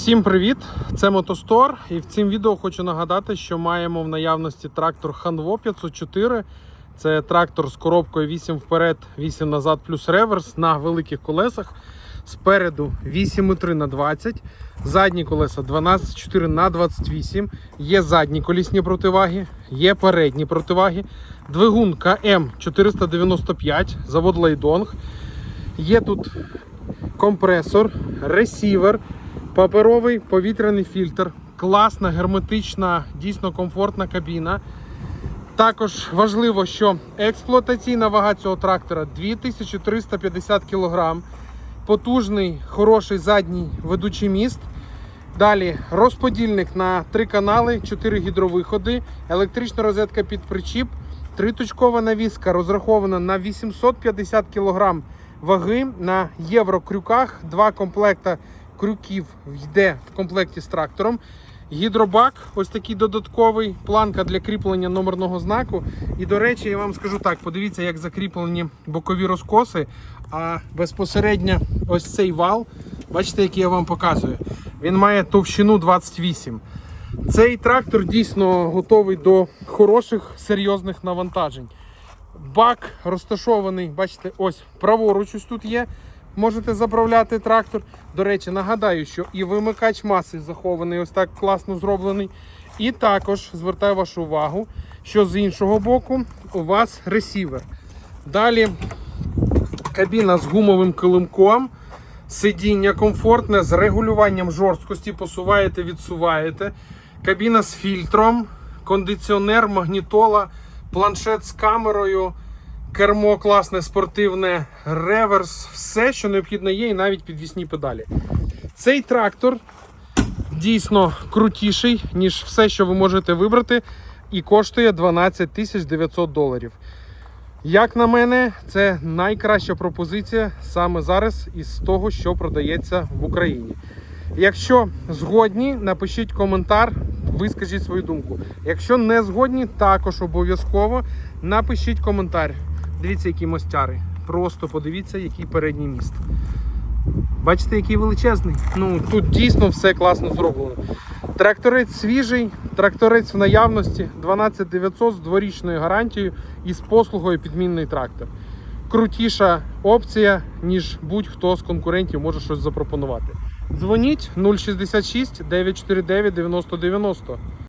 Всім привіт! Це Мотостор. І в цім відео хочу нагадати, що маємо в наявності трактор Hanwo 504. Це трактор з коробкою 8 вперед, 8 назад плюс реверс на великих колесах. Спереду 8,3 на 20, задні колеса 12,4 на 28. Є задні колісні противаги, є передні противаги. Двигун КМ 495, завод Лейдонг. Є тут компресор, ресівер, паперовий повітряний фільтр, класна, герметична, дійсно комфортна кабіна. Також важливо, що експлуатаційна вага цього трактора 2350 кг, потужний, хороший задній ведучий міст. Далі розподільник на три канали, 4 гідровиходи, електрична розетка під причіп, триточкова навіска розрахована на 850 кг ваги на єврокрюках. Два комплекта крюків йде в комплекті з трактором. Гідробак, ось такий додатковий, планка для кріплення номерного знаку. І, до речі, я вам скажу так: подивіться, як закріплені бокові розкоси. А безпосередньо ось цей вал, бачите, який я вам показую. Він має товщину 28. Цей трактор дійсно готовий до хороших серйозних навантажень. Бак розташований, бачите, ось праворуч ось тут є. Можете заправляти трактор. До речі, нагадаю, що і вимикач маси захований, ось так класно зроблений. І також звертаю вашу увагу, що з іншого боку у вас ресівер. Далі кабіна з гумовим килимком. Сидіння комфортне з регулюванням жорсткості, посуваєте, відсуваєте. Кабіна з фільтром, кондиціонер, магнітола, планшет з камерою, кермо класне, спортивне, реверс, все, що необхідно є, і навіть підвісні педалі. Цей трактор дійсно крутіший, ніж все, що ви можете вибрати, і коштує 12 тисяч 900 доларів. Як на мене, це найкраща пропозиція саме зараз із того, що продається в Україні. Якщо згодні, напишіть коментар, вискажіть свою думку. Якщо не згодні, також обов'язково напишіть коментар. Дивіться, які мостяри. Просто подивіться, який передній міст. Бачите, який величезний. Ну тут дійсно все класно зроблено. Тракторець свіжий, тракторець в наявності 12900 з дворічною гарантією і з послугою підмінний трактор. Крутіша опція, ніж будь-хто з конкурентів може щось запропонувати. Дзвоніть 066 949 9090.